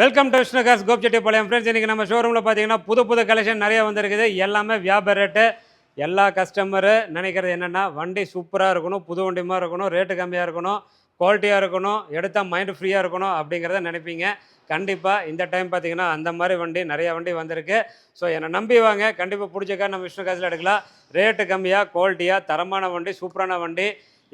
Welcome to Vishnu cars Gobichettipalayam friends இன்றைக்கி நம்ம ஷோரூமில் பார்த்தீங்கன்னா புது புது கலெக்ஷன் நிறைய வந்திருக்குது. எல்லாமே வியாபார ரேட்டு எல்லா கஸ்டமரு நினைக்கிறது என்னென்னா வண்டி சூப்பராக இருக்கணும் புது வண்டி இருக்கணும் ரேட்டு கம்மியாக இருக்கணும் குவாலிட்டியாக இருக்கணும் எடுத்தால் மைண்டு ஃப்ரீயாக இருக்கணும் அப்படிங்கிறத நினைப்பீங்க. கண்டிப்பாக இந்த டைம் பார்த்தீங்கன்னா அந்த மாதிரி வண்டி நிறைய வண்டி வந்திருக்கு. ஸோ என்னை நம்பி வாங்க. கண்டிப்பாக பிடிச்சக்கா நம்ம விஷ்ணு காசில் எடுக்கலாம். ரேட்டு கம்மியாக குவாலிட்டியாக தரமான வண்டி சூப்பரான வண்டி.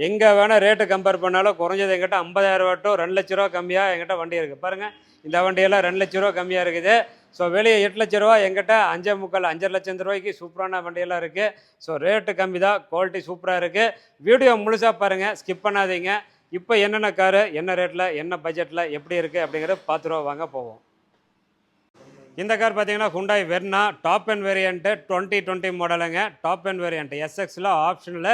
எங்கே வேணால் ரேட்டு கம்பேர் பண்ணாலும் குறைஞ்சது எங்கிட்ட ஐம்பதாயிரம் ரூபாட்டோ ரெண்டு லட்ச ரூபா கம்மியாக எங்கிட்ட வண்டி இருக்குது பாருங்கள் இந்த வண்டியெல்லாம் ரெண்டு லட்ச ரூபா கம்மியாக இருக்குது. ஸோ வெளியே எட்டு லட்ச ரூபா எங்கிட்ட அஞ்சே முக்கால் அஞ்சரை லட்சம் ரூபாய்க்கு சூப்பரான வண்டியெல்லாம் இருக்குது ஸோ ரேட்டு கம்மி தான் குவாலிட்டி சூப்பராக இருக்குது வீடியோ முழுசாக பாருங்கள் ஸ்கிப் பண்ணாதீங்க. இப்போ என்னென்ன காரு என்ன ரேட்டில் என்ன பட்ஜெட்டில் எப்படி இருக்குது அப்படிங்கிறத பார்த்துருவா வாங்க போவோம். இந்த கார் பார்த்தீங்கன்னா Hyundai Verna top end variant twenty twenty மாடலுங்க டாப் அண்ட் வேரியண்ட் எஸ்எக்ஸில் ஆப்ஷனில்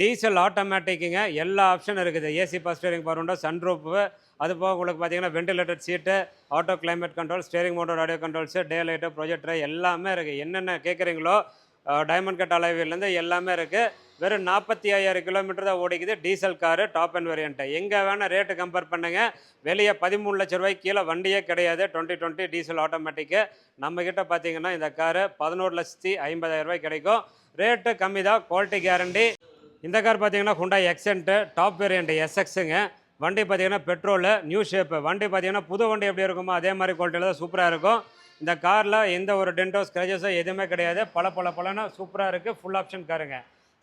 டீசல் ஆட்டோமேட்டிக்குங்க எல்லா ஆப்ஷன் இருக்குது. ஏசி பவர் ஸ்டேரிங் பவர் உண்டோ சன்ரூப்பு அது போக உங்களுக்கு பார்த்தீங்கன்னா ventilator seat auto climate control steering mounted audio controls day light projector எல்லாமே இருக்குது என்னென்ன கேட்குறீங்களோ டைமண்ட் கட் அலைவிலேருந்து எல்லாமே இருக்குது வெறும் நாற்பத்தி ஐயாயிரம் கிலோமீட்டர் தான் ஓடிக்குது diesel car top end variant எங்கே வேணால் ரேட்டு கம்பேர் பண்ணுங்க. வெளியே பதிமூணு லட்ச ரூபாய்க்கு கீழே வண்டியே கிடையாது. டுவெண்ட்டி டுவெண்ட்டி டீசல் ஆட்டோமேட்டிக்கு நம்மக்கிட்ட பார்த்தீங்கன்னா இந்த காரு பதினோரு லட்சத்தி ஐம்பதாயிரம் ரூபாய் கிடைக்கும். ரேட்டு கம்மி தான் குவாலிட்டி கேரண்டி இந்த கார் பார்த்தீங்கன்னா ஹுண்டா எக்ஸென்ட்டு டாப் வேரியண்ட் எஸ்எக்ஸுங்க வண்டி பார்த்தீங்கன்னா பெட்ரோலு நியூ ஷேப்பு வண்டி பார்த்தீங்கன்னா புது வண்டி எப்படி இருக்குமோ அதே மாதிரி குவாலிட்டியில் தான் சூப்பராக இருக்கும். இந்த காரில் எந்த ஒரு டென்டோ ஸ்க்ராச்சஸோ எதுவுமே கிடையாது. பல பல பலன்னு சூப்பராக இருக்குது ஃபுல் ஆப்ஷன் காருங்க.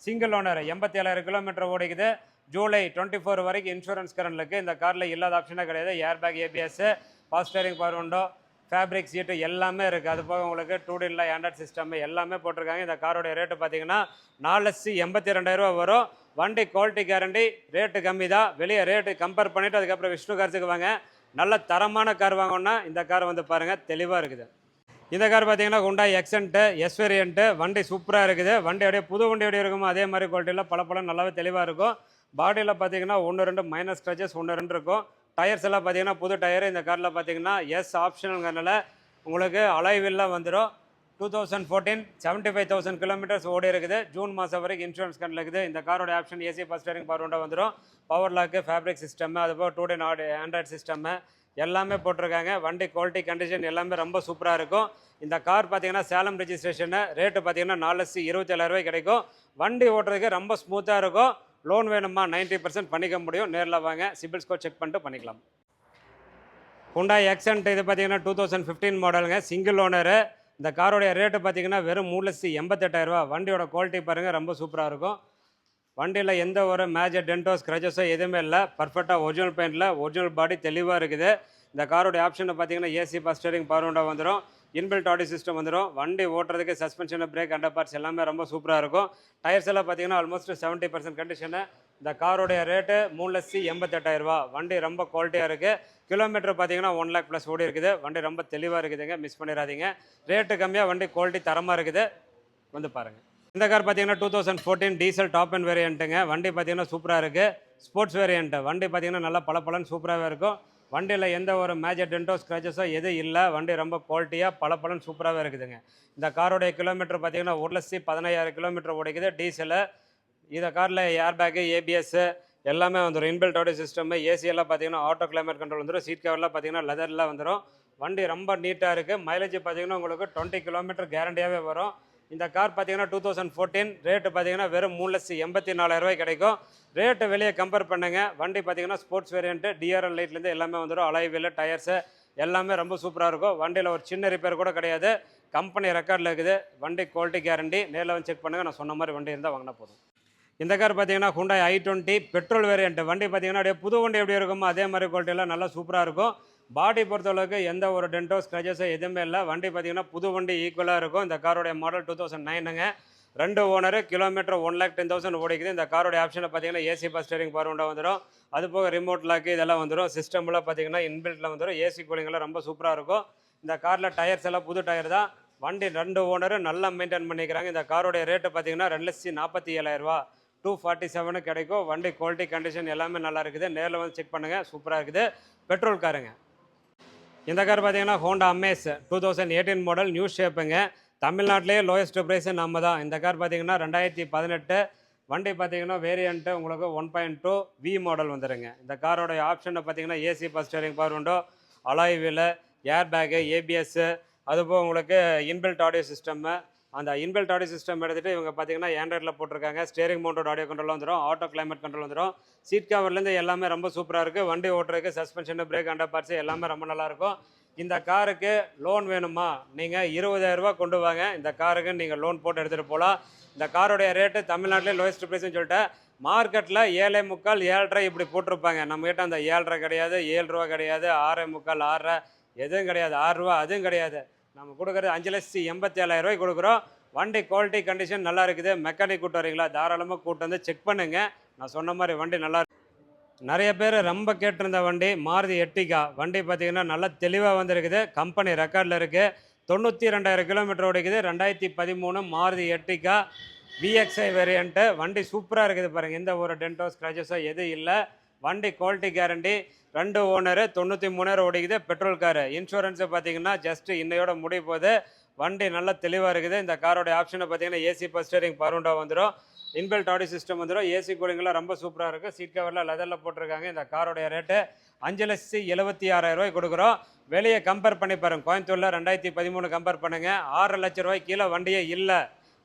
சிங்கிள் ஓனர் எண்பத்தேழாயிரம் கிலோமீட்டர் ஓடிக்குது. ஜூலை டுவெண்ட்டி ஃபோர் வரைக்கும் இன்சூரன்ஸ் கரண்ட் இருக்குது இந்த காரில் இல்லாத ஆப்ஷனே கிடையாது. Air bag ABS power steering power window fabric seat எல்லாமே இருக்குது அது போக உங்களுக்கு டூ டீலில் ஆண்ட்ராய்ட் சிஸ்டம் எல்லாமே போட்டிருக்காங்க. இந்த காரோடைய ரேட்டு பார்த்தீங்கன்னா நாலு லட்சத்தி எண்பத்தி ரெண்டாயிரரூவா வரும். வண்டி குவாலிட்டி கேரண்டி ரேட்டு கம்மி தான் வெளியே ரேட்டு கம்பேர் பண்ணிவிட்டு அதுக்கப்புறம் விஷ்ணு கார்ஸுக்கு வாங்க. நல்ல தரமான கார் வாங்கணும்னா இந்த கார் வந்து பாருங்கள் தெளிவாக இருக்குது. இந்த கார் பார்த்தீங்கன்னா ஹுண்டாய் எக்ஸன்ட்டு எஸ்வேரியன்ட்டு வண்டி சூப்பராக இருக்குது. வண்டி அப்படியே புது வண்டி எப்படி இருக்குமோ அதே மாதிரி குவாலிட்டியில் பல பல நல்லாவே தெளிவாக இருக்கும். பாடியில் பார்த்தீங்கன்னா ஒன்று ரெண்டு மைனஸ் ஸ்ட்ரெச்சஸ் ஒன்று ரெண்டு இருக்கும். டயர்ஸ் எல்லாம் பார்த்தீங்கன்னா புது டயர். இந்த காரில் பார்த்தீங்கன்னா எஸ் ஆப்ஷனுங்கிறனால உங்களுக்கு அலைவில்லாம் வந்துடும் two thousand fourteen seventy five thousand kilometres ஓடி இருக்குது. ஜூன் மாதம் வரைக்கும் இன்சூரன்ஸ் கண்ணில் இருக்குது. இந்த காரோட option AC first steering power வந்துடும் பவர் லாக்கு ஃபேப்ரிக் சிஸ்டம் அதுபோல் two DIN audio android system எல்லாமே போட்டிருக்காங்க. வண்டி குவாலிட்டி கண்டிஷன் எல்லாமே ரொம்ப சூப்பராக இருக்கும். இந்த கார் பார்த்தீங்கன்னா சேலம் ரெஜிஸ்ட்ரேஷனு ரேட்டு பார்த்தீங்கன்னா நாலு இருபத்தி இருபத்தேழாயிரரூபாய் கிடைக்கும். வண்டி ஓட்டுறதுக்கு ரொம்ப ஸ்மூத்தாக இருக்கும். லோன் வேணுமா 90% பர்சன்ட் பண்ணிக்க முடியும் நேரில் வாங்க. சிபில் ஸ்கோர் செக் பண்ணிட்டு பண்ணிக்கலாம். ஹுண்டாய் எக்ஸன்ட் இது பார்த்தீங்கன்னா டூ தௌசண்ட் ஃபிஃப்டீன் மாடலுங்க சிங்கிள் ஓனரு இந்த காரோடைய ரேட்டு பார்த்தீங்கன்னா வெறும் மூணு லட்சத்தி எண்பத்தெட்டாயிரரூவா வண்டியோட குவாலிட்டி பாருங்கள் ரொம்ப சூப்பராக இருக்கும். வண்டியில் எந்த ஒரு மேஜர் டென்டோ ஸ்க்ரச்சஸோ எதுவுமே இல்லை. பர்ஃபெக்டாக ஒரிஜினல் பெயிண்டில் ஒரிஜினல் பாடி தெளிவாக இருக்குது. இந்த காரோடைய ஆப்ஷனை பார்த்தீங்கன்னா ஏசி பஸ் ஸ்டேரிங் பவர் வந்துடும் இன்பில்ட் ஆடி சிஸ்டம் வந்துடும் வண்டி ஓட்டுறதுக்கு சஸ்பென்ஷன் பிரேக் அண்டர் பார்ட்ஸ் எல்லாமே ரொம்ப சூப்பராக இருக்கும். டயர்ஸ் எல்லாம் பார்த்தீங்கன்னா ஆல்மோஸ்ட் செவன்ட்டி பர்சன்ட் கண்டிஷனு இந்த காரோடைய ரேட்டு மூணு லட்சத்தி எண்பத்தெட்டாயிரரூபா வண்டி ரொம்ப குவாலிட்டியாக இருக்குது கிலோமீட்டர் பார்த்தீங்கன்னா ஒன் லேக் ப்ளஸ் ஓடி இருக்குது. வண்டி ரொம்ப தெளிவாக இருக்குதுங்க. மிஸ் பண்ணிடாதீங்க. ரேட்டு கம்மியாக வண்டி குவாலிட்டி தரமாக இருக்குது. வந்து பாருங்கள் இந்த கார் பார்த்தீங்கன்னா two thousand fourteen diesel top end வேரியண்ட்டுங்க வண்டி பார்த்தீங்கன்னா சூப்பராக இருக்குது ஸ்போர்ட்ஸ் வேரியண்ட்டு வண்டி பார்த்தீங்கன்னா நல்லா பளபளன்னு சூப்பராகவே இருக்கும். வண்டியில் எந்த ஒரு மேஜர் டென்டோ ஸ்க்ராச்சஸோ எதுவும் இல்லை. வண்டி ரொம்ப குவாலிட்டியாக பளபளன்னு சூப்பராகவே இருக்குதுங்க. இந்த காரோடைய கிலோமீட்டர் பார்த்தீங்கன்னா ஒரு லட்சத்தி பதினையாயிரம் கிலோமீட்டர் ஓடிக்குது டீசலு இந்த காரில் ஏர் பேக்கு ஏபிஎஸ்ஸு எல்லாமே வந்துடும் இன்பில்ட் ஆடியோ சிஸ்டம் ஏசியெல்லாம் பார்த்தீங்கன்னா ஆட்டோ கிளைமேட் கண்ட்ரோல் வந்துடும் சீட் கவர்லாம் பார்த்தீங்கன்னா லெதர்லாம் வந்துடும் வண்டி ரொம்ப நீட்டாக இருக்குது மைலேஜ் பார்த்தீங்கன்னா உங்களுக்கு டுவெண்ட்டி கிலோமீட்டர் கேரண்டியாகவே வரும். இந்த கார் பார்த்தீங்கன்னா டூ தௌசண்ட் ஃபோர்டீன் ரேட்டு பார்த்தீங்கன்னா வெறும் மூணு லட்சத்தி எண்பத்தி நாலாயிரரூவாய் கிடைக்கும். ரேட்டு வெளியே கம்பேர் பண்ணுங்க. வண்டி பார்த்தீங்கன்னா ஸ்போர்ட்ஸ் வேரியண்ட்டு டிஆர்எல் லைட்லேருந்து எல்லாமே வந்துடும். அலைவில் டயர்ஸு எல்லாமே ரொம்ப சூப்பராக இருக்கும். வண்டியில் ஒரு சின்ன ரிப்பேர் கூட கிடையாது. கம்பெனி ரெக்கார்டில் இருக்குது. வண்டி குவாலிட்டி கேரண்டி நேரில் வந்து செக் பண்ணுங்கள் நான் சொன்ன மாதிரி வண்டி இருந்தால் வாங்கினா போதும். இந்த கார் பார்த்தீங்கன்னா Hyundai i twenty petrol variant வண்டி பார்த்தீங்கன்னா அப்படியே புது வண்டி எப்படி இருக்குமோ அதே மாதிரி குவாலிட்டியெல்லாம் நல்லா சூப்பராக இருக்கும். பாடி பொறுத்தளவுக்கு எந்த ஒரு டென்டோ ஸ்க்ராச்சஸோ எதுவுமே இல்லை. வண்டி பார்த்தீங்கன்னா புது வண்டி ஈக்குவலாக இருக்கும். இந்த காரோடைய மாடல் டூ தௌசண்ட் நைனுங்க ரெண்டு owner kilometre one lakh ten thousand ஓடிக்குது. இந்த காரோடைய ஆப்ஷனில் பார்த்தீங்கன்னா ஏசி பஸ் ஸ்டேரிங் பவர் உண்டா வந்துடும் அது போக ரிமோட் லாக்கு இதெல்லாம் வந்துடும் சிஸ்டமில் பார்த்தீங்கன்னா இன்பில்ட்டில் வந்துடும் ஏசி கூலிங்கெல்லாம் ரொம்ப சூப்பராக இருக்கும். இந்த காரில் டயர்ஸ் எல்லாம் புது டயர் தான். வண்டி ரெண்டு ஓனரும் நல்லா மெயின்டைன் பண்ணிக்கிறாங்க. இந்த காரோடைய ரேட்டு பார்த்தீங்கன்னா ரெண்டு லட்சத்தி நாற்பத்தி ஏழாயிரரூவா டூ ஃபார்ட்டி செவனு கிடைக்கும். வண்டி குவாலிட்டி கண்டிஷன் எல்லாமே நல்லா இருக்குது. நேரில் வந்து செக் பண்ணுங்கள் சூப்பராக இருக்குது. பெட்ரோல் காருங்க. இந்த கார் பார்த்தீங்கன்னா Honda Amaze two thousand eighteen model new ஷேப்புங்க தமிழ்நாட்டிலேயே லோயஸ்ட் ப்ரைஸு நம்ம தான் இந்த கார் பார்த்தீங்கன்னா ரெண்டாயிரத்தி பதினெட்டு. வண்டி பார்த்தீங்கன்னா வேரியண்ட்டு உங்களுக்கு one point two V model வந்துடுங்க இந்த காரோட ஆப்ஷனை பார்த்தீங்கன்னா AC bus steering power window alloy wheel air bag ABS அதுபோக உங்களுக்கு இன்பில்ட் ஆடியோ சிஸ்டம்மு அந்த இன்பில்ட் ஆடியோ சிஸ்டம் எடுத்துகிட்டு இவங்க பார்த்தீங்கன்னா ஆண்ட்ராய்டில் போட்டிருக்காங்க. ஸ்டேரிங் மவுண்டட் ஆடியோ கண்ட்ரோல் வந்துடும் ஆட்டோ கிளைமேட் கண்ட்ரோல் வந்துடும் சீட் கவர்லேருந்து எல்லாமே ரொம்ப சூப்பராக இருக்குது வண்டி ஓட்டுறதுக்கு சஸ்பென்ஷன் பிரேக் அண்டர் பார்ட்ஸ் எல்லாமே ரொம்ப நல்லாயிருக்கும் இந்த காருக்கு லோன் வேணுமா? நீங்கள் இருபதாயிரரூபா கொண்டு வாங்க. இந்த காருக்கு நீங்கள் லோன் போட்டு எடுத்துகிட்டு போகலாம் இந்த காரோடைய ரேட்டு தமிழ்நாட்டிலே லோயஸ்ட் ப்ரைஸ்னு சொல்லிட்டு மார்க்கெட்டில் ஏழை முக்கால் ஏழரை இப்படி போட்டிருப்பாங்க. நம்மக்கிட்ட அந்த ஏழரை கிடையாது ஏழு ரூபா கிடையாது ஆறே முக்கால் ஆறரை எதுவும் கிடையாது. ஆறுரூவா அதுவும் கிடையாது. நம்ம கொடுக்குறது அஞ்சு லட்சத்தி எண்பத்தி ஏழாயிரம் கொடுக்குறோம். வண்டி குவாலிட்டி கண்டிஷன் நல்லா இருக்குது. மெக்கானிக் கூட்டு வரீங்களா? தாராளமாக கூட்டு வந்து செக் பண்ணுங்கள் நான் சொன்ன மாதிரி வண்டி நல்லா நிறைய பேர் ரொம்ப கேட்டிருந்த வண்டி மாருதி எட்டிகா வண்டி பார்த்தீங்கன்னா நல்லா தெளிவாக வந்திருக்குது. கம்பெனி ரெக்கார்டில் இருக்குது தொண்ணூற்றி ரெண்டாயிரம் கிலோமீட்டர் ஓடிக்குது. ரெண்டாயிரத்தி பதிமூணு மாருதி எட்டிகா விஎக்ஸ்ஐ வேரியண்ட்டு வண்டி சூப்பராக இருக்குது பாருங்கள் எந்த ஒரு டென்டோ ஸ்க்ராச்சஸோ எதுவும் இல்லை. வண்டி குவாலிட்டி கேரண்டி ரெண்டு ஓனரு தொண்ணூற்றி மூணாயிரம் ஓடிக்குது. பெட்ரோல் காரு இன்சூரன்ஸு பார்த்தீங்கன்னா ஜஸ்ட்டு இன்னையோட முடிய போகுது வண்டி நல்லா தெளிவாக இருக்குது. இந்த காரோட ஆப்ஷனை பார்த்தீங்கன்னா ஏசி பஸ் ஸ்டேரிங் பருண்டா வந்துடும் இன்பில்ட் ஆடி சிஸ்டம் வந்துடும் ஏசி கூலிங்லாம் ரொம்ப சூப்பராக இருக்குது சீட் கவரில் லெதரில் போட்டிருக்காங்க. இந்த காரோடைய ரேட்டு அஞ்சு லட்சத்தி எழுபத்தி ஆறாயிரம் ரூபாய் கொடுக்குறோம். வெளியே கம்பேர் பண்ணி பாருங்க. கோயம்புத்தூரில் ரெண்டாயிரத்தி பதிமூணு கம்பேர் பண்ணுங்கள் ஆறு லட்ச ரூபாய் கீழே வண்டியே இல்லை.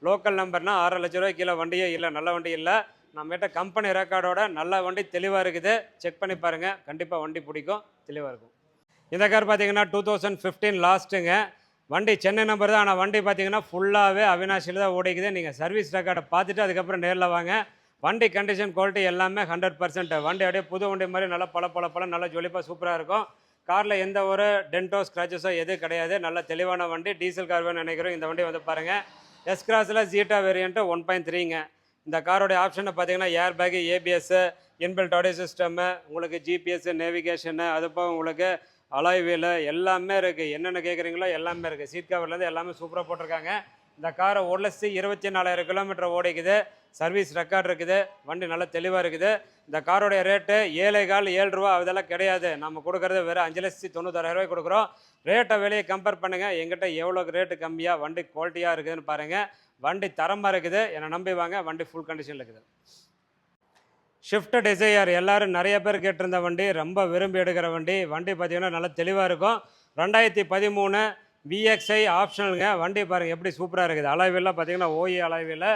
லோக்கல் நம்பர்னால் ஆறு லட்ச ரூபாய் கீழே வண்டியே இல்லை. நல்ல வண்டி இல்லை. நம்மகிட்ட கம்பெனி ரெக்கார்டோட நல்ல வண்டி தெளிவாக இருக்குது. செக் பண்ணி பாருங்கள் கண்டிப்பாக வண்டி பிடிக்கும். தெளிவாக இருக்கும். இந்த கார் பார்த்தீங்கன்னா டூ தௌசண்ட் ஃபிஃப்டீன் லாஸ்ட்டுங்க வண்டி சென்னை நம்பர் தான். ஆனால் வண்டி பார்த்தீங்கன்னா ஃபுல்லாகவே அவினாஷியில் தான் ஓடிக்குது. நீங்கள் சர்வீஸ் ரெக்கார்டை பார்த்துட்டு அதுக்கப்புறம் நேரில் வாங்க. வண்டி கண்டிஷன் குவாலிட்டி எல்லாமே ஹண்ட்ரட் பர்சன்ட் வண்டி அப்படியே புது வண்டி மாதிரி நல்லா பல பல பல நல்லா ஜொலிப்பாக சூப்பராக இருக்கும். காரில் எந்த ஒரு டென்டோ ஸ்க்ராச்சஸோ எதுவும் கிடையாது. நல்ல தெளிவான வண்டி. டீசல் கார் வேணும்னு நினைக்கிறோம் இந்த வண்டி வந்து பாருங்கள் எஸ் கிராஸில் ஜீட்டா வேரியண்ட்டு ஒன் பாயிண்ட் த்ரீங்க இந்த காரோடைய ஆப்ஷனை பார்த்தீங்கன்னா air bag ABS inbuilt audio system உங்களுக்கு ஜிபிஎஸ்ஸு நேவிகேஷனு அது போக உங்களுக்கு அலாய் வீலு எல்லாமே இருக்குது என்னென்ன கேட்குறீங்களோ எல்லாமே இருக்குது சீட் கவர்லேருந்து எல்லாமே சூப்பராக போட்டிருக்காங்க. இந்த காரை ஒரு லட்சத்தி இருபத்தி நாலாயிரம் கிலோமீட்டர் ஓடிக்குது. சர்வீஸ் ரெக்கார்ட் இருக்குது. வண்டி நல்லா தெளிவாக இருக்குது. இந்த காரோடைய ரேட்டு ஏழை கால் ஏழு ரூபா அதெல்லாம் கிடையாது. நம்ம கொடுக்குறது வெறும் அஞ்சு லட்சத்தி தொண்ணூத்தாயிரம் ரூபாய் கொடுக்குறோம். ரேட்டை வெளியே கம்பேர் பண்ணுங்கள் எங்கிட்ட எவ்வளோ ரேட்டு கம்மியாக வண்டி குவாலிட்டியாக இருக்குதுன்னு பாருங்கள் வண்டி தரமாக இருக்குது. என்னை நம்பி வாங்க. வண்டி ஃபுல் கண்டிஷனில் இருக்குது. ஷிஃப்ட் டிசையர் எல்லாரும் நிறைய பேர் கேட்டிருந்த வண்டி ரொம்ப விரும்பி எடுக்கிற வண்டி. வண்டி பார்த்தீங்கன்னா நல்லா தெளிவாக இருக்கும். ரெண்டாயிரத்தி பதிமூணு விஎக்ஸ்ஐ ஆப்ஷனலுங்க வண்டி பாருங்கள் எப்படி சூப்பராக இருக்குது. அளவில் பார்த்தீங்கன்னா ஓஏ அளவில்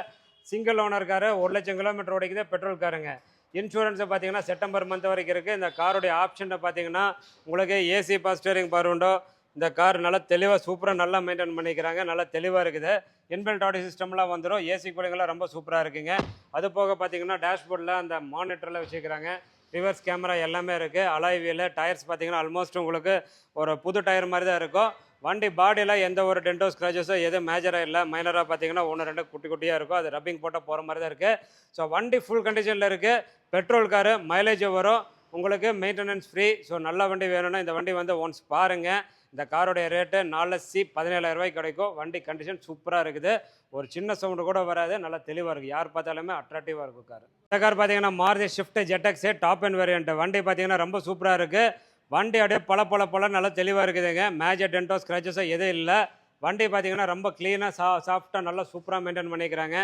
சிங்கிள் ஓனர் காரு ஒரு லட்சம் கிலோமீட்டர் ஓடிக்குது பெட்ரோல் காருங்க. இன்சூரன்ஸை பார்த்தீங்கன்னா செப்டம்பர் மந்த் வரைக்கும் இருக்குது இந்த காருடைய ஆப்ஷனை பார்த்தீங்கன்னா உங்களுக்கு ஏசி பவர் ஸ்டேரிங் பவர் உண்டோ இந்த கார் நல்லா தெளிவாக சூப்பராக நல்லா மெயின்டைன் பண்ணிக்கிறாங்க. நல்லா தெளிவாக இருக்குது. இன்பில்ட் ஆடியோ சிஸ்டம்லாம் வந்துடும் ஏசி கூலிங்கெல்லாம் ரொம்ப சூப்பராக இருக்குங்க. அது போக பார்த்தீங்கன்னா டேஷ்போர்டில் அந்த மானிட்டரில் வச்சுக்கிறாங்க ரிவர்ஸ் கேமரா எல்லாமே இருக்குது அலாய் டயர்ஸ் பார்த்தீங்கன்னா ஆல்மோஸ்ட் உங்களுக்கு ஒரு புது டயர் மாதிரி தான் இருக்கும். வண்டி பாடியில் எந்த ஒரு டென்டோ ஸ்க்ராச்சஸோ எதுவும் மேஜராக இல்லை. மைனராக பார்த்தீங்கன்னா ஒன்று ரெண்டு குட்டி குட்டியாக இருக்கும். அது ரப்பிங் போட்டால் போகிற மாதிரி தான் இருக்குது ஸோ வண்டி ஃபுல் கண்டிஷனில் இருக்குது பெட்ரோல் காரு மைலேஜ் வரும். உங்களுக்கு மெயின்டெனன்ஸ் ஃப்ரீ ஸோ நல்ல வண்டி வேணும்னா இந்த வண்டி வந்து ஒன்ஸ் பாருங்கள் இந்த காரோடைய ரேட்டு நாலு சி பதினேழாயிரம் ரூபாய்க்கு கிடைக்கும். வண்டி கண்டிஷன் சூப்பராக இருக்குது. ஒரு சின்ன சவுண்டு கூட வராது. நல்லா தெளிவாக இருக்குது யார் பார்த்தாலுமே அட்ராக்டிவாக இருக்கும் கார் இந்த கார் பார்த்தீங்கன்னா Maruti Swift ZXi top end variant வண்டி பார்த்தீங்கன்னா ரொம்ப சூப்பராக இருக்குது வண்டி அப்படியே பல பல பல நல்லா தெளிவாக இருக்குதுங்க. மேஜர் டென்டோ ஸ்க்ராச்சஸோ எதுவும் இல்லை. வண்டி பார்த்தீங்கன்னா ரொம்ப க்ளீனாக சா சாஃப்டாக நல்லா சூப்பராக மெயின்டைன் பண்ணிக்கிறாங்க.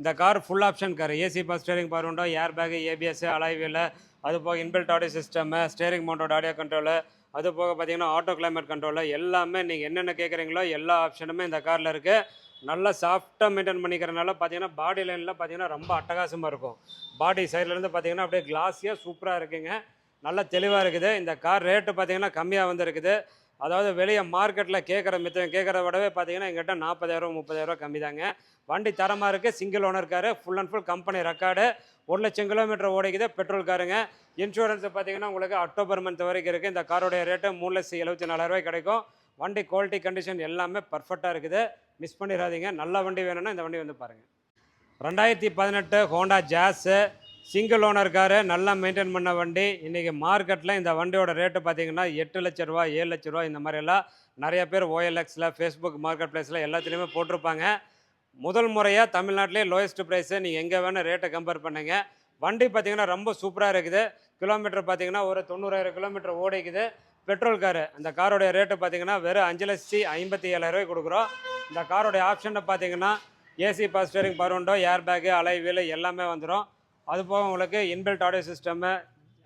இந்த car full option car AC bus steering power window air bag ABS அலைவியில் அது போக இன்பில்ட் ஆடியோ சிஸ்டமு ஸ்டேரிங் மவுண்டோட ஆடியோ கண்ட்ரோலு அது போக பார்த்தீங்கன்னா ஆட்டோ கிளைமேட் கண்ட்ரோலு எல்லாமே நீங்கள் என்னென்ன கேட்குறீங்களோ எல்லா ஆப்ஷனுமே இந்த காரில் இருக்குது நல்லா சாஃப்டாக மெயின்டைன் பண்ணிக்கிறனால பார்த்தீங்கன்னா பாடி லைனில் பார்த்தீங்கன்னா ரொம்ப அட்டகாசமாக இருக்கும். பாடி சைட்லேருந்து பார்த்தீங்கன்னா அப்படியே கிளாஸியாக சூப்பராக இருக்குங்க. நல்லா தெளிவாக இருக்குது. இந்த கார் ரேட்டு பார்த்தீங்கன்னா கம்மியாக வந்துருக்குது. அதாவது வெளியே மார்க்கெட்டில் கேட்குற மித்த கேட்குறத விடவே பார்த்தீங்கன்னா எங்கிட்ட நாற்பதாயிரம் முப்பதாயிரம் கம்மி தாங்க வண்டி தரமாக இருக்குது single owner car full and full company record ஒரு லட்சம் கிலோமீட்டர் ஓடிக்குது. பெட்ரோல் காருங்க இன்சூரன்ஸ் பார்த்தீங்கன்னா உங்களுக்கு அக்டோபர் மந்த் வரைக்கும் இருக்குது இந்த காரோடைய ரேட்டு மூணு லட்சம் எழுபத்தி நாலாயிரரூவாய் கிடைக்கும். வண்டி குவாலிட்டி கண்டிஷன் எல்லாமே பர்ஃபெக்டாக இருக்குது. மிஸ் பண்ணிடாதீங்க. நல்ல வண்டி வேணும்னா இந்த வண்டி வந்து பாருங்கள் ரெண்டாயிரத்தி பதினெட்டு Honda Jazz single owner car நல்லா மெயின்டைன் பண்ண வண்டி. இன்றைக்கி மார்க்கெட்டில் இந்த வண்டியோட ரேட்டு பார்த்தீங்கன்னா எட்டு லட்ச ரூபா ஏழு லட்ச ரூபா இந்த மாதிரியெல்லாம் நிறைய பேர் ஓஎல்எக்ஸில் ஃபேஸ்புக் மார்க்கெட் ப்ளேஸில் எல்லாத்துலேயுமே போட்டிருப்பாங்க. முதல் முறையாக தமிழ்நாட்டிலே லோயஸ்ட் ப்ரைஸு நீங்கள் எங்கே வேணால் ரேட்டை கம்பேர் பண்ணுங்க. வண்டி பார்த்தீங்கன்னா ரொம்ப சூப்பராக இருக்குது. கிலோமீட்டர் பார்த்தீங்கன்னா ஒரு தொண்ணூறாயிரம் கிலோமீட்டர் ஓடிக்குது. பெட்ரோல் காரு அந்த காரோடைய ரேட்டு பார்த்தீங்கன்னா வெறும் அஞ்சு லட்சத்தி ஐம்பத்தி ஏழாயிரூவாய் கொடுக்குறோம். இந்த காரோடைய ஆப்ஷனை பார்த்தீங்கன்னா AC power steering power air bag alloy wheel எல்லாமே வந்துடும் அது போக உங்களுக்கு இன்பில்ட் ஆடியோ சிஸ்டமு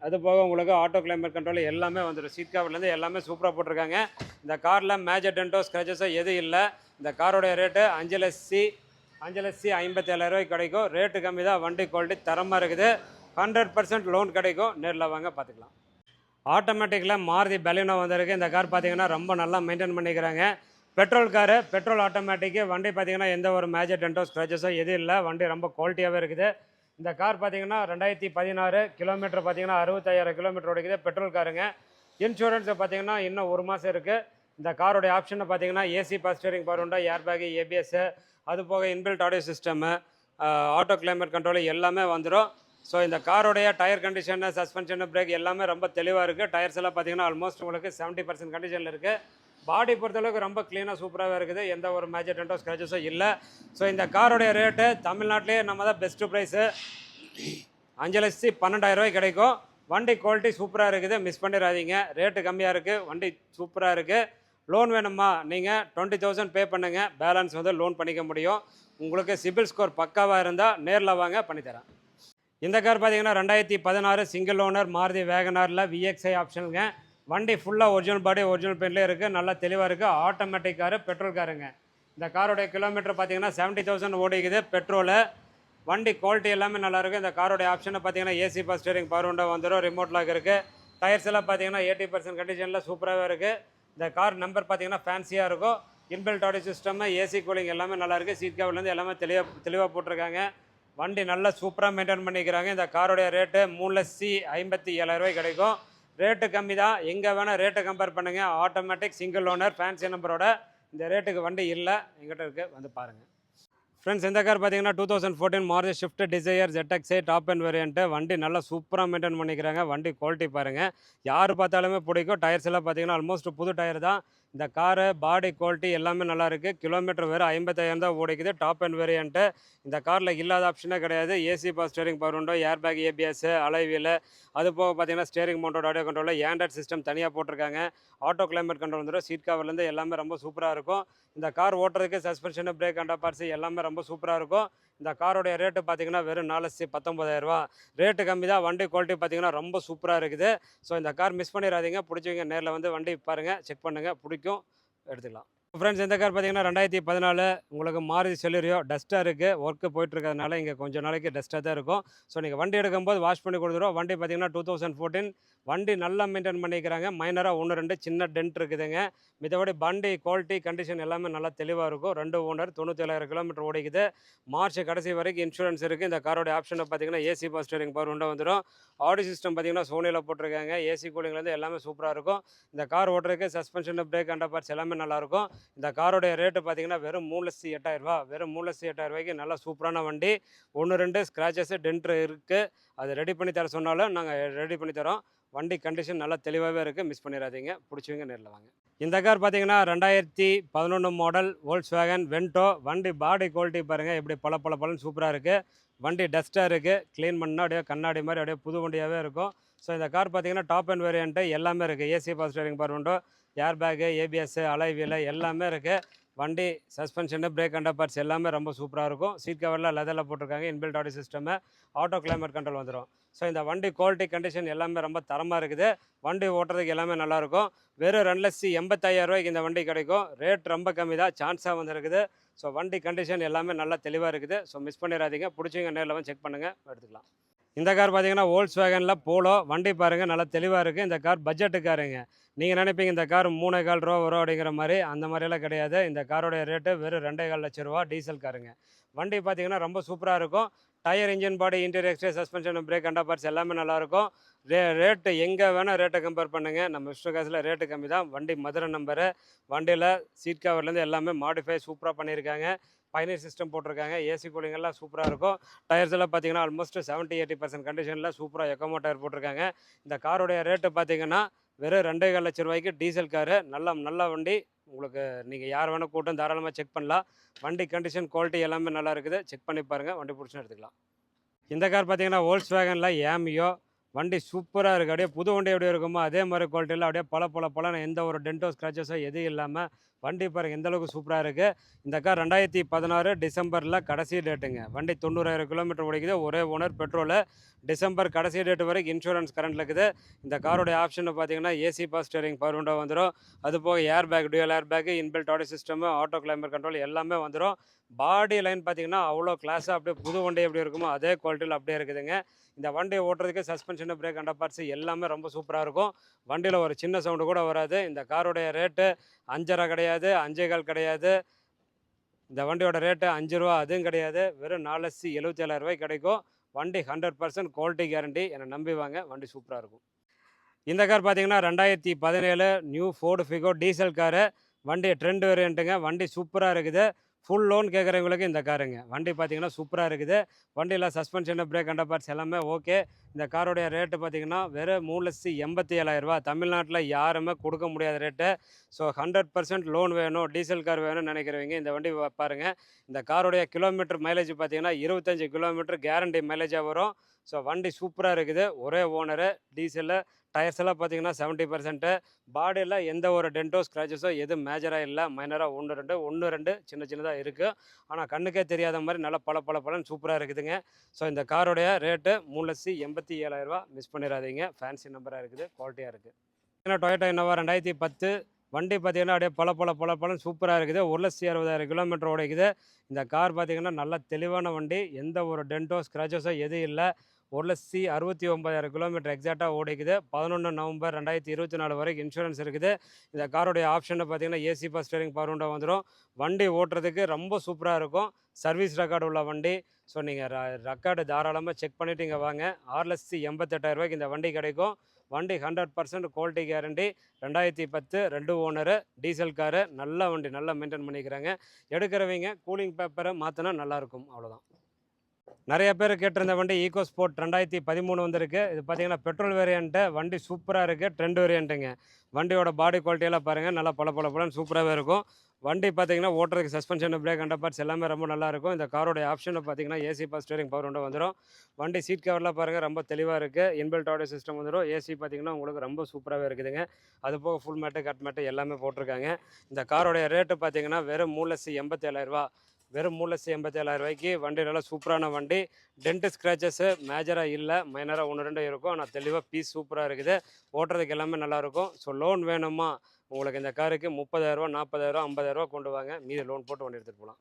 அது போக உங்களுக்கு ஆட்டோ கிளைமேட் கண்ட்ரோல் எல்லாமே வந்துடும் சீட் கவர்லேருந்து எல்லாமே சூப்பராக போட்டிருக்காங்க. இந்த காரில் மேஜர் டென்டோ ஸ்க்ராச்சஸோ எதுவும் இல்லை. இந்த காரோடைய ரேட்டு அஞ்சு லட்சி அஞ்சு லட்சத்தி ஐம்பத்தி ரூபாய்க்கு கிடைக்கும். ரேட்டு கம்மி தான். வண்டி குவாலிட்டி தரமாக இருக்குது. ஹண்ட்ரட் பர்சன்ட் லோன் கிடைக்கும். நேரில் வாங்க பார்த்துக்கலாம். ஆட்டோமேட்டிக்கில் மாருதி பெலினோ வந்திருக்கு. இந்த கார் பார்த்தீங்கன்னா ரொம்ப நல்லா மெயின்டைன் பண்ணிக்கிறாங்க. பெட்ரோல் காரு பெட்ரோல் ஆட்டோமேட்டிக்கு வண்டி பார்த்தீங்கன்னா எந்த ஒரு மேஜர் டென்டோ ஸ்க்ராச்சஸோ எதுவும் இல்லை. வண்டி ரொம்ப குவாலிட்டியாகவே இருக்குது. இந்த கார் பார்த்தீங்கன்னா ரெண்டாயிரத்தி பதினாறு கிலோமீட்டர் பார்த்தீங்கன்னா அறுபத்தாயிரம் கிலோமீட்டர் ஓடிக்குது. பெட்ரோல் காருங்க இன்சூரன்ஸை பார்த்தீங்கன்னா இன்னும் ஒரு மாதம் இருக்குது இந்த காரோடைய ஆப்ஷனை பார்த்தீங்கன்னா ஏசி பாஸ்டரிங் பவர் உண்டா? ஏர் பேக்கு ஏபிஎஸ்ஸு அது போக inbuilt audio system auto climate control எல்லாமே வந்துடும் ஸோ இந்த காரோடைய டயர் கண்டிஷனு சஸ்பென்ஷனு பிரேக் எல்லாமே ரொம்ப தெளிவாக இருக்குது டயர்ஸ் எல்லாம் பார்த்தீங்கன்னா ஆல்மோஸ்ட் உங்களுக்கு செவன்ட்டி பர்சன்ட் கண்டிஷனில் இருக்குது பாடி பொறுத்தளவுக்கு ரொம்ப க்ளீனாக சூப்பராகவே இருக்குது. எந்த ஒரு மேஜர் டென்டோ ஸ்க்ராச்சஸோ இல்லை. ஸோ இந்த காரோடைய ரேட்டு தமிழ்நாட்டிலே நம்ம தான் பெஸ்ட்டு ப்ரைஸு அஞ்சு லட்சத்தி பன்னெண்டாயிரம் கிடைக்கும். வண்டி குவாலிட்டி சூப்பராக இருக்குது. மிஸ் பண்ணிடாதீங்க. ரேட்டு கம்மியாக இருக்குது வண்டி சூப்பராக இருக்குது லோன் வேணுமா? நீங்கள் டுவெண்ட்டி தௌசண்ட் பே பண்ணுங்கள் பேலன்ஸ் வந்து லோன் பண்ணிக்க முடியும். உங்களுக்கு சிபில் ஸ்கோர் பக்காவாக இருந்தால் நேரில் வாங்க பண்ணித்தரேன். இந்த கார் பார்த்தீங்கன்னா ரெண்டாயிரத்தி பதினாறு சிங்கிள் ஓனர் மாருதி வேகனாரில் விஎக்ஸ்ஐ ஆப்ஷனுங்க வண்டி ஃபுல்லாக ஒரிஜினல் பாடி ஒரிஜினல் பெயிண்ட்லேயே இருக்குது நல்லா தெளிவாக இருக்குது ஆட்டோமேட்டிக் காரு பெட்ரோல் காருங்க. இந்த காரோடைய கிலோமீட்டர் பார்த்தீங்கன்னா செவன்ட்டி தௌசண்ட் ஓடிக்குது. பெட்ரோலு வண்டி குவாலிட்டி எல்லாமே நல்லாயிருக்கும் இந்த காரோடைய ஆப்ஷனை பார்த்தீங்கன்னா ஏசி பஸ் ஸ்டேரிங் பவர் உண்டா வந்துடும் ரிமோட் லாக் இருக்குது டயர்ஸ் எல்லாம் பார்த்தீங்கன்னா எயிட்டி பர்சன்ட் கண்டிஷனில் சூப்பராகவே இருக்குது இந்த கார் நம்பர் பார்த்தீங்கன்னா ஃபேன்சியாக இருக்கும். Inbuilt audio system AC cooling எல்லாமே நல்லாயிருக்கு சீட் கவர்லேருந்து எல்லாமே தெளிவாக தெளிவாக போட்டிருக்காங்க. வண்டி நல்லா சூப்பராக மெயின்டைன் பண்ணிக்கிறாங்க. இந்த காரோடைய ரேட்டு மூணு லட்சி ஐம்பத்தி ஏழாயிரரூபாய் கிடைக்கும். ரேட்டு கம்மி தான். எங்கே வேணால் ரேட்டை கம்பேர் பண்ணுங்கள் ஆட்டோமேட்டிக் சிங்கிள் ஓனர் ஃபேன்சி நம்பரோட இந்த ரேட்டுக்கு வண்டி இல்லை. எங்கிட்ட இருக்குது வந்து பாருங்கள் ஃப்ரெண்ட்ஸ் இந்த கார் பார்த்தீங்கன்னா two thousand fourteen March Swift Dzire ஜெட்டக்ஸே top and variant வண்டி நல்லா சூப்பராக மெயின்டைன் பண்ணிக்கிறாங்க. வண்டி குவாலிட்டி பாருங்கள் யார் பார்த்தாலுமே பிடிக்கும். டயர்ஸ் எல்லாம் பார்த்தீங்கன்னா ஆல்மோஸ்ட் புது டயர் தான். இந்த காரு பாடி குவாலிட்டி எல்லாமே நல்லா இருக்குது கிலோமீட்டர் வேறு ஐம்பத்தாயிரம் தான் ஓடிக்குது. டாப் அண்ட் வேரியன்ட்டு இந்த காரில் இல்லாத ஆப்ஷனே கிடையாது. AC pass steering power window air bag ABS alloy wheel அது போக பார்த்தீங்கன்னா ஸ்டேரிங் மவுண்டோட ஆடியோ கண்ட்ரோலில் ஏண்ட்ராய்ட் சிஸ்டம் தனியாக போட்டிருக்காங்க. ஆட்டோ கிளைமேட் கண்ட்ரோல் வந்துடும் சீட் கவர்லேருந்து எல்லாமே ரொம்ப சூப்பராக இருக்கும். இந்த கார் ஓட்டுறதுக்கு சஸ்பென்ஷனு பிரேக் அண்டா பார்ட்ஸ் எல்லாமே ரொம்ப சூப்பராக இருக்கும். இந்த காரோடைய ரேட்டு பார்த்தீங்கன்னா வெறும் நாலு லட்சத்தி பத்தொம்பதாயிரரூபா ரேட்டு கம்மி தான். வண்டி குவாலிட்டி பார்த்தீங்கன்னா ரொம்ப சூப்பராக இருக்குது. ஸோ இந்த கார் மிஸ் பண்ணிடாதீங்க பிடிச்சவங்க நேரில் வந்து வண்டி பாருங்கள் செக் பண்ணுங்கள் பிடிக்கும். எடுத்துக்கலாம். ஃப்ரெண்ட்ஸ் இந்த கார் பார்த்தீங்கன்னா ரெண்டாயிரத்தி பதினாலு உங்களுக்கு மாறுதி செலுரியோ டஸ்ட்டாக இருக்குது ஒர்க்கு போயிட்டுருக்கிறதுனால இங்கே கொஞ்சம் நாளைக்கு டஸ்ட்டாக தான் இருக்கும். ஸோ நீங்கள் வண்டி எடுக்கும்போது வாஷ் பண்ணி கொடுத்துருவோம் வண்டி பார்த்தீங்கன்னா டூ தௌசண்ட் ஃபோர்டீன் வண்டி நல்லா மெயின்டைன் பண்ணிக்கிறாங்க. மைனராக ஒன்று ரெண்டு சின்ன டென்ட் இருக்குதுங்க. மித்தபடி வண்டி குவாலிட்டி கண்டிஷன் எல்லாமே நல்லா தெளிவாக இருக்கும். ரெண்டு ஓனர் தொண்ணூற்றி ஏழாயிரம் கிலோமீட்டர் ஓடிக்குது. மார்ச் கடைசி வரைக்கும் இன்சூரன்ஸ் இருக்குது இந்த காரோட ஆப்ஷனை பார்த்தீங்கன்னா ஏசி பஸ் ஸ்டேரிங் பவர் உண்டா வந்துடும். ஆடி சிஸ்டம் பார்த்தீங்கன்னா சோனியில் போட்டிருக்காங்க. ஏசி கூலிங்லேருந்து எல்லாமே சூப்பராக இருக்கும். இந்த கார் ஓட்டுறதுக்கு சஸ்பென்ஷன் பிரேக் அண்டர் பார்ட்ஸ் எல்லாமே நல்லாயிருக்கும் இந்த காரோடைய ரேட்டு பார்த்தீங்கன்னா வெறும் மூணு லட்சத்தி எட்டாயிரரூபா வெறும் மூணு லட்சத்தி எட்டாயிரம் ரூபாய்க்கு நல்லா சூப்பரான வண்டி. ஒன்று ரெண்டு ஸ்க்ராச்சஸு டென்ட்ரு இருக்குது அது ரெடி பண்ணி தர சொன்னாலும் நாங்கள் ரெடி பண்ணி தரோம். வண்டி கண்டிஷன் நல்லா தெளிவாகவே இருக்குது மிஸ் பண்ணிடாதீங்க. பிடிச்சவங்க நேரில் வாங்க. இந்த கார் பார்த்தீங்கன்னா ரெண்டாயிரத்தி பதினொன்று மாடல் வோல்ஸ் வேகன் வென்டோ வண்டி பாடி குவாலிட்டி பாருங்கள் எப்படி பல பல பலன்னு சூப்பராக இருக்குது வண்டி டஸ்ட்டாக இருக்குது க்ளீன் பண்ணால் அப்படியே கண்ணாடி மாதிரி அப்படியே புது வண்டியாகவே இருக்கும். ஸோ இந்த கார் பார்த்தீங்கன்னா டாப் அண்ட் வேரியண்ட்டு எல்லாமே இருக்குது AC pass steering power window. Air bag ABS அலைவியல் எல்லாமே இருக்குது வண்டி சஸ்பென்ஷனு பிரேக் அண்டர் பார்ட்ஸ் எல்லாமே ரொம்ப சூப்பராக இருக்கும். சீட் கவரில் லெதரில் போட்டிருக்காங்க. Inbuilt audio system auto climate control வந்துடும் ஸோ இந்த வண்டி குவாலிட்டி கண்டிஷன் எல்லாமே ரொம்ப தரமாக இருக்குது. வண்டி ஓட்டுறதுக்கு எல்லாமே நல்லாயிருக்கும் வெறும் ரெண்டு லட்சத்தி எண்பத்தாயிரரூவாய்க்கு இந்த வண்டி கிடைக்கும். ரேட் ரொம்ப கம்மி தான். சான்ஸாக வந்துருக்குது. ஸோ வண்டி கண்டிஷன் எல்லாமே நல்லா தெளிவாக இருக்குது. ஸோ மிஸ் பண்ணிடாதீங்க. பிடிச்சிங்க நேரில் வந்து செக் பண்ணுங்கள் எடுத்துக்கலாம். இந்த கார் பார்த்தீங்கன்னா ஓல்ஸ் வேகனில் போலோ வண்டி பாருங்கள் நல்லா தெளிவாக இருக்குது இந்த கார் பட்ஜெட்டு காருங்க. நீங்கள் நினைப்பீங்க இந்த கார் மூணே கால் ரூபா வரும் அப்படிங்கிற மாதிரி அந்த மாதிரியெல்லாம் கிடையாது. இந்த காரோடைய ரேட்டு வெறும் ரெண்டே கால் லட்ச ரூபா டீசல் காருங்க. வண்டி பார்த்தீங்கன்னா ரொம்ப சூப்பராக இருக்கும். Tyre engine body interior extra suspension brake under parts எல்லாமே நல்லாயிருக்கும் ரே ரேட்டு எங்கே வேணால் ரேட்டை கம்பேர் பண்ணுங்கள் நம்ம விஷ்ணு காசில் ரேட்டு கம்மி தான். வண்டி மதுரை நம்பரு வண்டியில் சீட் கவர்லேருந்து எல்லாமே மாடிஃபை சூப்பராக பண்ணியிருக்காங்க. பைனர் சிஸ்டம் போட்டிருக்காங்க. ஏசி கூலிங்கெல்லாம் சூப்பராக இருக்கும். டயர்ஸ் எல்லாம் பார்த்தீங்கன்னா ஆல்மோஸ்ட் செவன்ட்டி எயிட்டி பர்சன்ட் கண்டிஷனில் சூப்பராக எக்கோமோ டயர் போட்டிருக்காங்க. இந்த காரோடைய ரேட்டு பார்த்தீங்கன்னா வெறும் ரெண்டே கால் லட்ச ரூபாய்க்கு டீசல் காரு நல்ல நல்ல வண்டி. உங்களுக்கு நீங்கள் யார் வேணால் கூட்டம் தாராளமாக செக் பண்ணலாம். வண்டி கண்டிஷன் குவாலிட்டி எல்லாமே நல்லா இருக்குது. செக் பண்ணி பாருங்கள் வண்டி பிடிச்சுன்னு எடுத்துக்கலாம். இந்த கார் பார்த்தீங்கன்னா வோல்ஸ் வேகனில் ஏமியோ வண்டி சூப்பராக இருக்குது அப்படியே புது வண்டி எப்படி இருக்குமோ அதே மாதிரி குவாலிட்டியில் அப்படியே பல பல பல எந்த ஒரு டென்டோ ஸ்க்ராச்சஸோ எதுவும் இல்லாமல் வண்டி பாருங்க எந்த அளவுக்கு சூப்பராக இருக்குது இந்த கார் ரெண்டாயிரத்தி பதினாறு டிசம்பரில் கடைசி டேட்டுங்க வண்டி தொண்ணூறாயிரம் கிலோமீட்டர் ஓடிக்குது. ஒரே ஓனர் பெட்ரோலு டிசம்பர் கடைசி டேட்டு வரைக்கும் இன்சூரன்ஸ் கரண்ட் இருக்குது. இந்த காரோடைய ஆப்ஷன் பார்த்தீங்கன்னா AC pass steering power window வந்துடும் அது போக air bag dual air bag inbuilt audio system auto climate control எல்லாமே வந்துடும் பாடி லைன் பார்த்தீங்கன்னா அவ்வளோ கிளாஸாக அப்படியே புது வண்டி எப்படி இருக்குமோ அதே குவாலிட்டியில் அப்படியே இருக்குதுங்க. இந்த வண்டியை ஓட்டுறதுக்கு சஸ்பென்ஷன் பிரேக் அண்டர் பார்ட்ஸ் எல்லாமே ரொம்ப சூப்பராக இருக்கும். வண்டியில் ஒரு சின்ன சவுண்டு கூட வராது. இந்த காருடைய ரேட்டு அஞ்சரை கிடையாது அஞ்சே கால் கிடையாது. இந்த வண்டியோட ரேட்டு அஞ்சு ரூபா அதுவும் கிடையாது. வெறும் நாலு லட்சத்தி எழுபத்தி ஏழாயிரம் ரூபாய் கிடைக்கும். வண்டி ஹண்ட்ரட் பர்சன்ட் குவாலிட்டி கேரண்டி என்னை நம்பி வாங்க வண்டி சூப்பராக இருக்கும். இந்த கார் பார்த்தீங்கன்னா ரெண்டாயிரத்தி பதினேழு new Ford Figo diesel car வண்டி ட்ரெண்ட் வேரியண்ட்டுங்க வண்டி சூப்பராக இருக்குது. ஃபுல் லோன் கேட்குறவங்களுக்கு இந்த காருங்க வண்டி பார்த்தீங்கன்னா சூப்பராக இருக்குது. வண்டியில் சஸ்பென்ஷன் பிரேக் அண்டர் பார்ட்ஸ் எல்லாமே ஓகே இந்த காரோடைய ரேட்டு பார்த்தீங்கன்னா வெறும் மூணு லட்சத்தி எண்பத்தி ஏழாயிரரூபா தமிழ்நாட்டில் யாருமே கொடுக்க முடியாத rate so hundred percent loan வேணும் டீசல் கார் வேணும்னு நினைக்கிறவங்க இந்த வண்டி பாருங்கள் பாருங்க. இந்த காரோடைய கிலோமீட்டர் மைலேஜ் பார்த்தீங்கன்னா இருபத்தஞ்சி கிலோமீட்டர் கேரண்டி மைலேஜாக வரும். ஸோ வண்டி சூப்பராக இருக்குது. ஒரே ஓனரு டீசலு டயர்ஸ் எல்லாம் பார்த்தீங்கன்னா செவன்ட்டி பர்சன்ட்டு பாடியில் எந்த ஒரு டென்டோ ஸ்க்ராச்சஸோ எதுவும் மேஜராக இல்லை மைனராக ஒன்று ரெண்டு ஒன்று ரெண்டு சின்ன சின்னதாக இருக்குது ஆனால் கண்ணுக்கே தெரியாத மாதிரி நல்லா பல பல பலன் சூப்பராக இருக்குதுங்க. ஸோ இந்த காரோடைய ரேட்டு மூணு லட்சத்தி எண்பத்தி ஏழாயிரரூபா மிஸ் பண்ணிடாதீங்க ஃபேன்சி நம்பராக இருக்குது குவாலிட்டியாக இருக்குது ஏன்னா டொயோட்டோ இன்னோவா ரெண்டாயிரத்தி பத்து. வண்டி பார்த்தீங்கன்னா அப்படியே பல பல பல பலன் சூப்பராக இருக்குது. ஒரு லட்சத்தி அறுபதாயிரம் கிலோமீட்டர் ஓடிக்குது. இந்த கார் பார்த்தீங்கன்னா நல்ல தெளிவான வண்டி. எந்த ஒரு டென்டோ ஸ்க்ராச்சஸோ எதுவும் இல்லை. ஒரு லட்சத்தி அறுபத்தி ஒம்பதாயிரம் கிலோமீட்டர் எக்ஸாக்டாக ஓடிக்குது. பதினொன்று நவம்பர் ரெண்டாயிரத்தி இருபத்தி நாலு வரைக்கும் இன்சூரன்ஸ் இருக்குது. இந்த காரோடைய ஆப்ஷனை பார்த்தீங்கன்னா AC bus steering power window வந்துடும் வண்டி ஓட்டுறதுக்கு ரொம்ப சூப்பராக இருக்கும். சர்வீஸ் ரெக்கார்டு உள்ள வண்டி. ஸோ நீங்கள் ரெக்கார்டு தாராளமாக செக் பண்ணிவிட்டு இங்கே வாங்க. ஆறு லட்சத்தி எண்பத்தெட்டாயிரம் ரூபாய்க்கு இந்த வண்டி கிடைக்கும். வண்டி ஹண்ட்ரட் பர்சன்ட் குவாலிட்டி கேரண்டி ரெண்டாயிரத்தி பத்து ரெண்டு ஓனரு டீசல் காரு நல்ல வண்டி நல்லா மெயின்டைன் பண்ணிக்கிறாங்க. எடுக்கிறவங்க கூலிங் பேப்பரை மாற்றினா நல்லாயிருக்கும் அவ்வளோதான் நிறைய பேர் கேட்டிருந்த வண்டி ஈகோ ஸ்போர்ட் ரெண்டாயிரத்தி பதிமூணு வந்திருக்கு. இது பார்த்தீங்கன்னா பெட்ரோல் வேரியண்ட்டு வண்டி சூப்பராக இருக்குது ட்ரெண்ட் வேரியண்ட்டுங்க வண்டியோட பாடி குவாலிட்டியெல்லாம் பாருங்கள் நல்லா பல பல பலன்னு சூப்பராகவே இருக்கும். வண்டி பார்த்தீங்கன்னா ஓட்டுறதுக்கு சஸ்பென்ஷன் பிரேக் அண்டர் பார்ட்ஸ் எல்லாமே ரொம்ப நல்லாயிருக்கும் இந்த காரோடைய ஆப்ஷனில் பார்த்தீங்கன்னா AC bus steering power window வந்துடும் வண்டி சீட் கவர்லாம் பாருங்கள் ரொம்ப தெளிவாக இருக்குது இன்பில்ட் ஆடியோ சிஸ்டம் வந்துடும் ஏசி பார்த்தீங்கன்னா உங்களுக்கு ரொம்ப சூப்பராகவே இருக்குதுங்க. அது போக ஃபுல் மேட்டு கட் மேட்டு எல்லாமே போட்டிருக்காங்க. இந்த காரோடைய ரேட்டு பார்த்தீங்கன்னா வெறும் மூணு லட்சத்தி எண்பத்தேழாயிரரூபா வெறும் மூணு லட்சத்தி எண்பத்தேழாயிரம் ரூபாய்க்கு வண்டி நல்லா சூப்பரான வண்டி. டென்ட் ஸ்க்ராச்சஸ்ஸு மேஜராக இல்லை மைனராக ஒன்று ரெண்டு இருக்கும். ஆனால் தெளிவாக பீஸ் சூப்பராக இருக்குது. ஓட்டுறதுக்கு எல்லாமே நல்லாயிருக்கும் ஸோ லோன் வேணுமா? உங்களுக்கு இந்த காருக்கு முப்பதாயிரரூவா நாற்பதாயிரரூவா ஐம்பதாயிரரூவா கொண்டு வாங்க. மீதி லோன் போட்டு வண்டி எடுத்துகிட்டு போகலாம்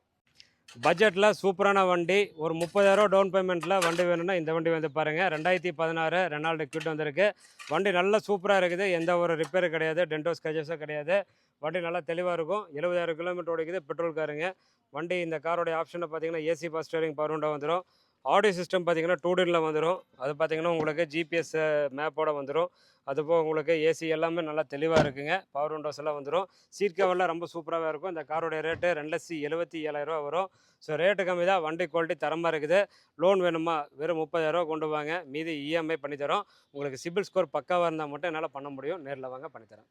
பட்ஜெட்டில் சூப்பரான வண்டி. ஒரு முப்பதாயிரரூவா டவுன் பேமெண்ட்டில் வண்டி வேணும்னா இந்த வண்டி வந்து பாருங்கள் ரெண்டாயிரத்தி பதினாறு ரெனால்டு கியூட் வந்திருக்கு. வண்டி நல்லா சூப்பராக இருக்குது. எந்த ஒரு ரிப்பேர் கிடையாது. டென்டோ ஸ்கேச்சஸோ கிடையாது. வண்டி நல்லா தெளிவாக இருக்கும். எழுபதாயிரம் கிலோமீட்டர் ஓடிக்குது பெட்ரோல் காருங்க. வண்டி இந்த காரோடைய ஆப்ஷனை பார்த்தீங்கன்னா AC bus steering power window வந்துடும் ஆடியோ சிஸ்டம் பார்த்தீங்கன்னா டூ டீனில் வந்துடும் அது பார்த்தீங்கன்னா உங்களுக்கு ஜிபிஎஸ் மேப்போடு வந்துடும் அதுபோக உங்களுக்கு ஏசி எல்லாமே நல்லா தெளிவாக இருக்குங்க. பவர் விண்டோஸ் எல்லாம் வந்துடும் சீட் கவர்லாம் ரொம்ப சூப்பராகவே இருக்கும். இந்த காரோடைய ரேட்டு ரெண்டு லட்சத்தி எழுபத்தி ஏழாயிரரூவா வரும். ஸோ ரேட்டு கம்மி தான். வண்டி குவாலிட்டி தரமாக இருக்குது. லோன் வேணுமா? வெறும் முப்பதாயிரரூவா கொண்டு வாங்க. மீதி இஎம்ஐ பண்ணித்தரோம். உங்களுக்கு சிபில் ஸ்கோர் பக்காவாக இருந்தால் மட்டும் என்னால் பண்ண முடியும். நேரில் வாங்க பண்ணித்தரேன்.